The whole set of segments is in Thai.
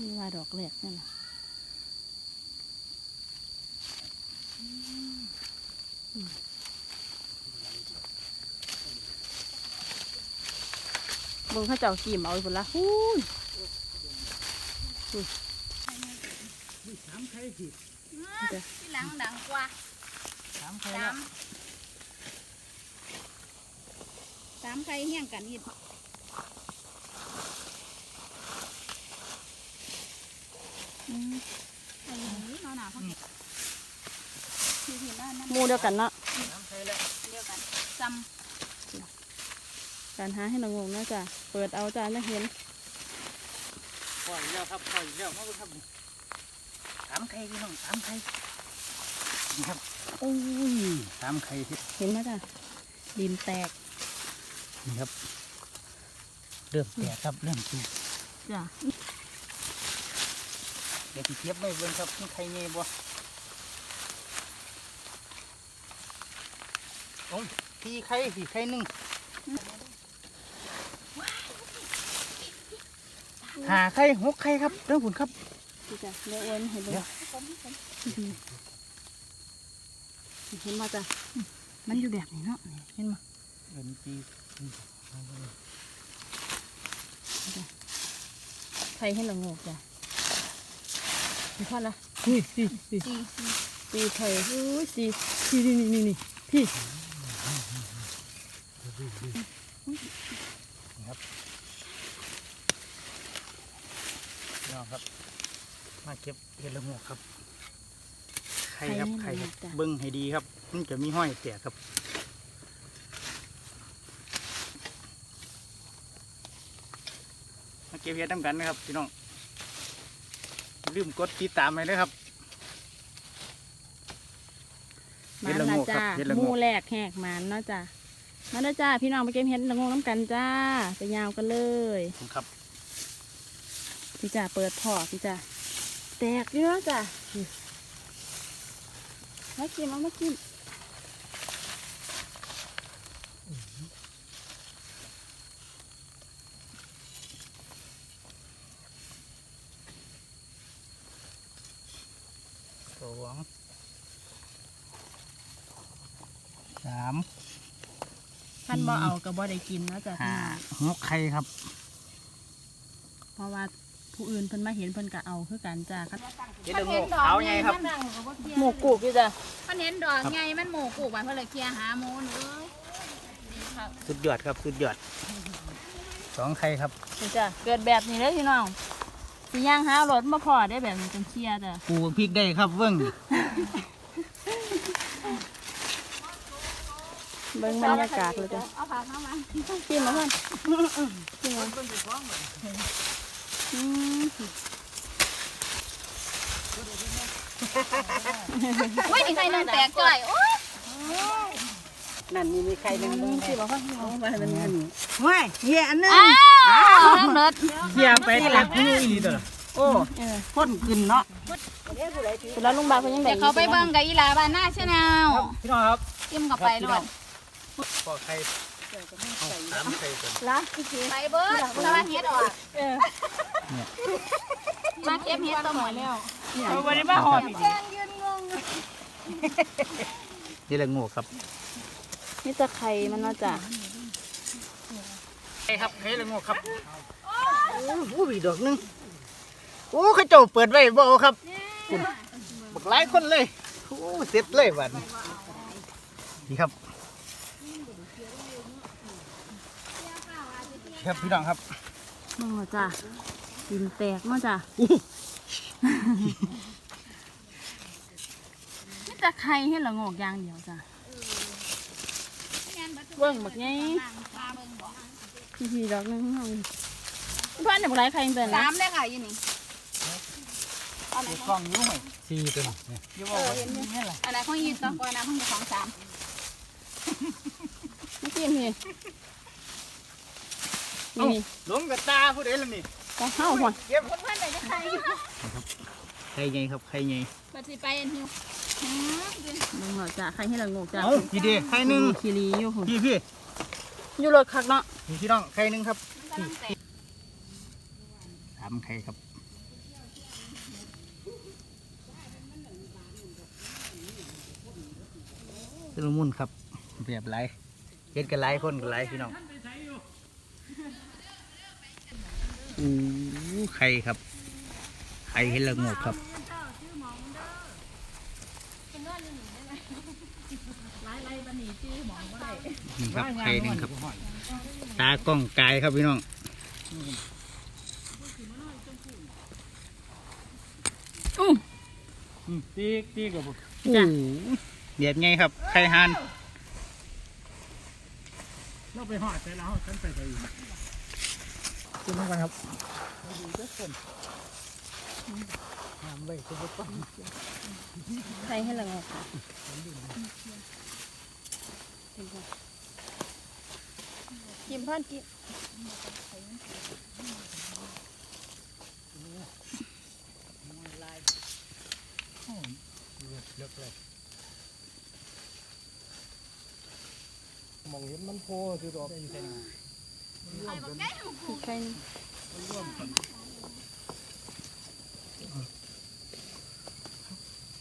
นี่ว่าดอกแรกนั่นน่ะอืมเบิ่งเขาเจ้ากีมเอาไปพุ่นละฮู้ยสามไข่ผิดที่หลังดังกว่าสามไข่สาละมสามไข่เฮี้ยงกันนี่อืมเอาอย่างนี้เอา หนาเขาที่ที่ด้านนั้นหมูเดียวกันเนาะสามไข่ละเดียวกันจการหาให้นางงงนะจ้ะเปิดเอาจ้ะไม่เห็นปล่อยแล้วครับปล่อยแล้วมาเบิ่งครับสามไข่พี่น้องสามไข่นี่ครับโอ้ยสามไข่ที่เห็นไหมจ้ะดินแตกนี่ครับ เริ่มแตกครับเริ่มสุกจ้ะเดี๋ยวที่เทียบไม่เบิ่งครับมันไข่เงี้ยบ่โอ้ยพี่ไข่พี่ไข่หนึ่งหาไข่หกไข่ครับเรื่องผุนครับนี่จ้ะเนื้ออ้วนเห็นไหมเดี๋ยวเห็นมาจ้ะมันอยู่แบบนี้เนาะนี่เห็นมาเอ็นปีใครให้นางงงจ้ะ มีพอละนี่นี่นี่ำสี่ตีไข่อุ้ยสีสีนี่นี่นี่นี่พี่น้องครับ มาเก็บเห็ดละโงกครับไข่ครับไข่ครับเบิ้งให้ดีครับ มันจะมีห้อยแตกครับมาเก็บเห็ดน้ำกันนะครับพี่น้องอย่า ลืมกดติดตามไปเลยครับเห็มาดละละโงกครับจ้าเห็ดละโงก หมูแรกแหกมันเนาะจ้ะมาแล้วจ้าพี่น้องไปเก็บเห็ดละโงงน้ำกันจ้าไปยาวกันเลยขอบคุณครับพี่จ้าเปิดพอพี่จ้าแตกเยอะจ้ะมากินเอามากิน สอง สามท่านบ่เอาก็บ่ได้กินเนาะจ้ะพี่ห้าน้องหกไข่ครับ เพราะว่าผู้อื่นเพิ่นมาเห็นเพิ่นก็เอาคือกันจ้าครับเห็ดละโงกขาวไงครับ หมูกูกพี่จ้ะมันเห็นดอกไงมันหมูกูกไปเพื่อเลยเคลียร์หาหมูนเลยดีครับสุดยอดครับ สุดยอดสองไข่ครับพี่จ้ะเกิดแบบนี้เลยพี่น้องสิย่างหารถมาพอได้แบบนี้จังเชียร์จ้ะปลูกพริกได้ครับเบิ้ง เบิ่งบรรยากาศเลยจ้ะเอาผักเข้ามากินมาเพื่อนกินมาอืมอุ้ยนี่ไข่หนึ่งแตกจ่อยโอ้ยนั่นนี่มีไข่หนึ่งกินมาเพื่อนเอาไปให้มันอันนี้ว้ายเหี้ยอันนึงอ้าวน้ำเลิศเหี้ยไปตักนี่อีตัวละโอ้เออพ่นขึ้นเนาะเวลาลุงบาเขายังแบ่เดี๋ยวเขาไปเบิ่งกับอีหลาบ้านหน้าชาแนลพี่น้องครับจิ้มกับไปด้วย ปอกไข่เอาสามไข่ก่อนละไปเบิ้งสวัสดีเฮ็ดออกเออมาเก็บเฮ็ดตัวหมดแล้วเอาไปได้บ้าหอดแจ้งยืนงงนี่แหละงูครับนี่จะไข่มันเนาะจ้ะไข่ครับไข่ละงูครับโอ้โหดอกหนึงโอ้เข้าเจ้าเปิดไว้บ่เอาครับคุณบักหลายคนเลยโอ้เสร็จเลยวันนี้นี่ครับ ครับพี่น้องครับมึงเนาะจ้ะดินแตกเนาะจ้ะนี่จะไข่ให้ละโงกอย่างเดียวจ้ะเบิ่งบักไงมาเบิ่งบ่พี่พี่ดอกหนึงเอาเพื่อนเดี๋ยวบ่ไรไข่เตือนสาละมได้ค่ะยี่นี่เอาไหนกล้องยุ่งไหมสี่ตัวนี่ยุ่งเอาไว้นี่แหละอันไหนของยีต้องก่อนนะเพิ่งจะของสามไม่กินพี่ นี่หลงกับตาผู้ใดล่ะนี่ตาเฮาห่อเก็บคนพันไหนจะใครใครไงครับใครไงปัดสิไปอันหิวงงเหรอจ้ะใครให้เรางงจ้ะเอ้าพี่เดีใครหนึ่งคีรีอยู่คุณพี่พี่อยู่รถคักเนาะพี่น้องใครหนึ่งครับถามใครครับเป็นมุ่นครับเบียบไรเฮ็ดกันไรคนกันไรพี่น้อง อู้ไข่ครับ ไข่เห็ดละโงกครับไล่ไล่บันนี้ชื่อหมองก็ได้นี่ครับไข่หนึ่งครับ ตากล้องกายครับพี่น้องอู้ตีกตีกับจ้ะเดียดไงครับ ไข่หานเราไปหอดไปแล้วฉันไปไปอยู่ คุณน้องกันครับน้ำไว้คุณผู้ชมใครให้ละงอกค่ะกินพ่อนกินเลิกเลยมองเห็นมันโพคือดอก ใคร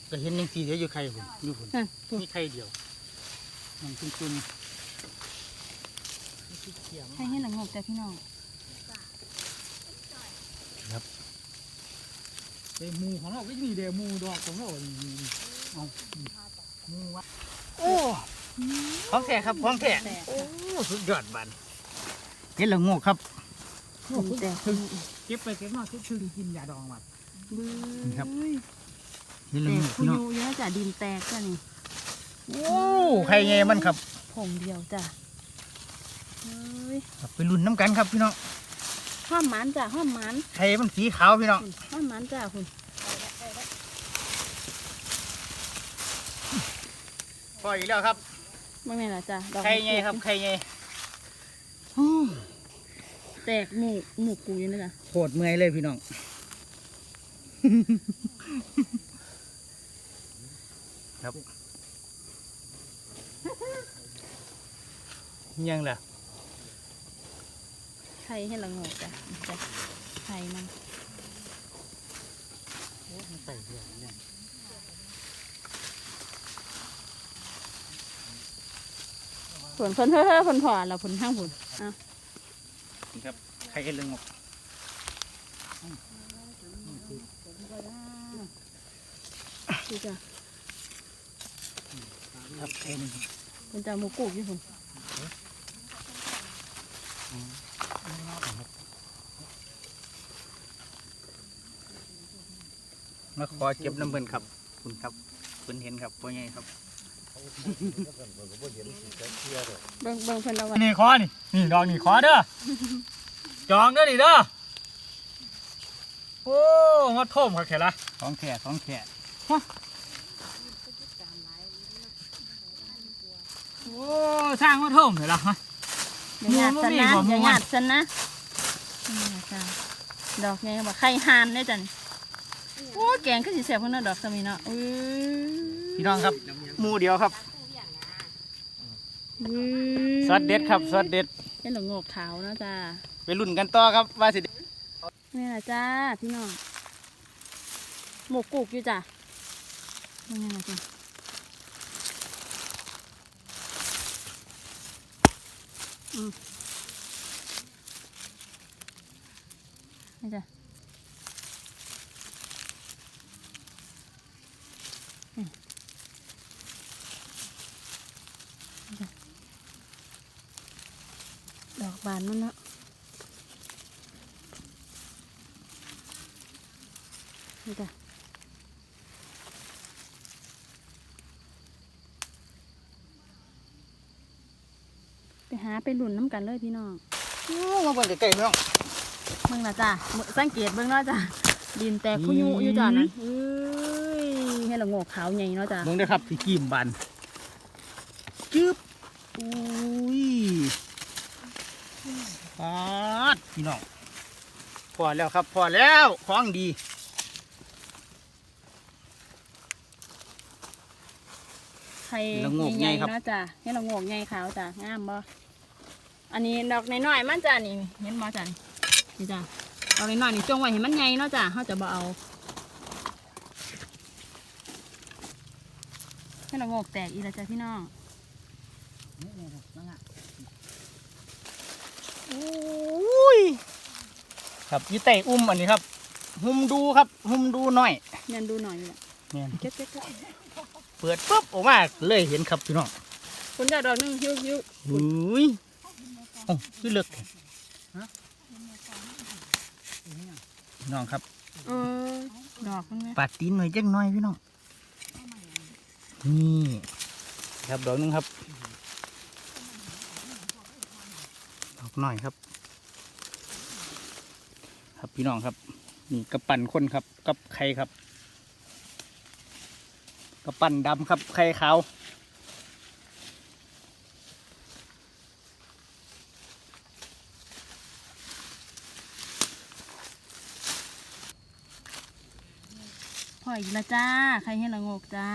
ก็เห็นยังสีเดียวอยู่ไข่ผมอยู่ผมนั่นมีไข่เดียวมันคุ้นคุ้นใครให้ละงอกจ้ะพี่น้องเดมูของเราก็มีเดมูดอกของเราเอามูวะโอ้ของแท้ครับของแท้แต่โอ้สุดยอดบัน เห็ดละโงกครับแต่เก็บไปเก็บมาทุกคืนกินยาดองมัดบื้อครับเห็ดละแต่โงกคุพี่ณน้องยูเยอะจ้ะดินแตกจ้ะนี่โอ้ไข่ไงมันครับผมเดียวจ้ะเฮ้ยครับไปรุ่นน้ำกันครับพี่น้องห้อมหมันจ้ะห้อมหมันไข่มันสีขาวพี่น้องคุณห้อมหมันจ้ะคุณพออีกแล้วครับไม่แม่นละจ้ะดอกไข่ไงครับไข่ไง แตกหมูกหมูกกูอยู่นี่จ้ะโคตรเมื่อยเลยพี่น้อง ครับ ยังล่ะไข่ให้ละงอกจ้ะจ้ะไข่มันใส่เสื้อเนี่ยผลเพิ่นเฮ้อเฮ้อเพิ่นพอเราผลข้างผลอะนี่ ครับไข่เอ็นเรื่องหมกดูจ้ะครับไข่หนึ่งเพิ่นจะเอาหมูกูอยู่ผลมาขอเจ็บน้ำเบิ่นครับคุณครับคุณเห็นครับพ่อใหญ่ครับเบิ่งเบิ่งเพิ่นเอาไว้นี่คอนี่นี่ดอกนี่คอเด้อ จองเด้อนี่เด้อโอ้มาท่มครับแค่ละของแข่ของแข่โอ้สร้างมาท่มเลยละฮะ อย่าหยาดซะนะหมูมันมีบ่หมูอย่ามันหยาดซะนะนี่นะจ้ะดอกไงบอกไข่หานเนี่ยจ้ะนี่โอ้แกงก็สิแซ่บพุ่นเนาะดอกสมีเนาะอื้อพี่น้องครับหมูเดียวครับอื้อซอสเด็ดครับซอสเด็ดเป็นหลงโงกขาวเนาะจ้ะ ไปรุ่นกันต่อครับว่าสินี่แหละจ้าพี่น้องหมูกุกอยู่จ้ะนี่ไงล่ะจ้ะอืมนี่จ้ะอืมนี่จ้ะดอกบานมันเนาะ นี่จ้ะไปหาไปหลุนน้ำกันเลยพี่น้องโอ้มาเบิ่งใกล้ๆพี่น้องเบิ่งละจ้ะเบิ่งสังเกตเบิ่งเนาะจ้ะดินแตกคุยุอยู่จ้ะนะเอ้ยให้ละโงกขาวใหญ่เนาะจ้ะเบิ่งเด้อครับที่กีมบานจึ๊บอุ้ยปาดพี่น้องพอแล้วครับพอแล้วของดี ข่ละโงกใหญ่ครับ เนาะจ้ะให้ละโงกใหญ่ขาวจ้ะงามบ่อันนี้ดอกน้อยๆมันจ้ะนี่เห็นบ่จ้ะนี่นี่จ้ะดอกน้อยๆนี่จงไว้ให้มันใหญ่เนาะจ้ะเฮาจะบ่เอาให้ละโงกแตกอีกแล้วจ้ะพี่น้องอุ้ยครับยี่เตอุ้มอันนี้ครับ หุมดูครับ หุมดูหน่อยเงินดูหน่อยนี่แหละเนี่ย เก็บเก็บเก็บเปิดปุ๊บออกมาเลยเห็นครับพี่น้องคนจะดอกหนึงหิวหิวอุ้ยโอ้คือเลือกพี่น้องครับเออดอกมันไหมปาดตีนหน่อยจังหน่อยพี่น้องนี่ครับดอกหนึงครับดอกหน่อยครับ ครับพี่น้องครับนี่กระปั่นคนครับกับไข่ครับ กระปั่นดำครับไข่ขาวพ่ออีกแล้วจ้าใครให้ละงกจ้า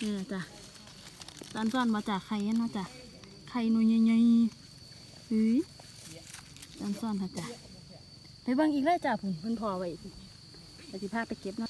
นี่แหละจ้ะตอนซ่อนมาจากใครเนมาจากไข่นุ่ยใหญ่ๆเฮ้ยตอนซ่อนค่ะจ้ะไปบิ่งอีกแล้วจ้ะผุนเพิ่นพอไว้ปฏิภาไปเก็บเนาะ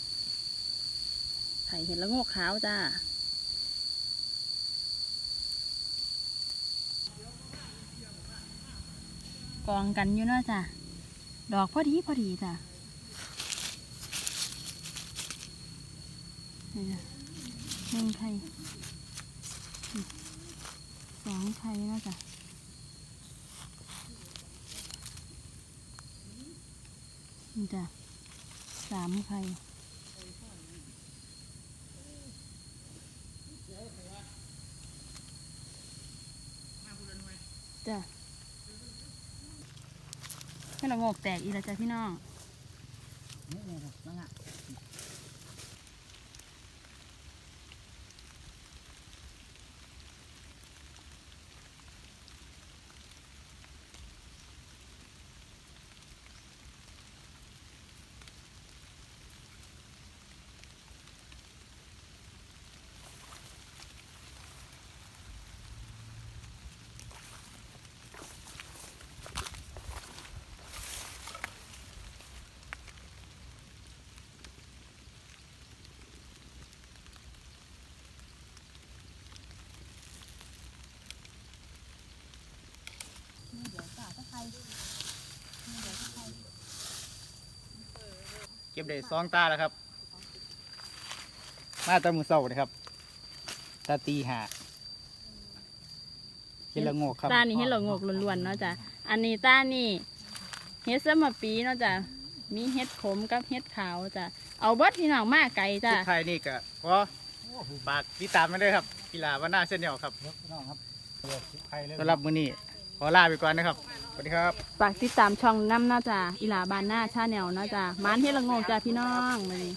ไข่เห็ดละโงกขาวจ้ากองกันอยู่เนาะจ้ะ ดอกพอดีพอดีจ้ะนี่จ้ะหนึ่งไข่สองไข่นะจ้ะนี่จ้ะสามไข่ จ้ะให้เรางอกแตกอีกแล้วจ้ะพี่น้อง ก็บได้สองตาแล้วครับ มาแตามือเศร้าเลยครับตาตีหาเห็นละโงกครับตานี่ให้เรางอกล้วนๆเนาะจ้ะอันนี้ตานี่เฮ็ดสมปีเนาะจ้ะมีเฮ็ดขมกับเฮ็ดขาวจ้ะเอาเบิดพี่น้องมาไก่จ้ะสุดท้ายนี่ก็ขอฝากติดตามมาด้วยครับกีฬาวันหน้าเส้นเดียวครับสำหรับมื้อนี้ขอลาไปก่อนนะครับ สวัสดีครับ ฝากติดตามช่องน้ำเนาะจ้ะอีหลาบานหน้าชาแนลเนาะจ้ะมานเฮ็ดละโงกจ้ะพี่น้องมานี่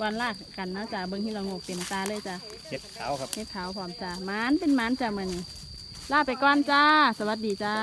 ก่อนลากกันเนาะจ้ะเบิ่งเฮ็ดละโงกเต็มตาเลยจ้ะเห็ดขาวครับ เฮ็ดขาวพร้อมจ้ะมานเป็นมานจ้ะมื้อนี้ลาไปก่อนจ้า สวัสดีจ้า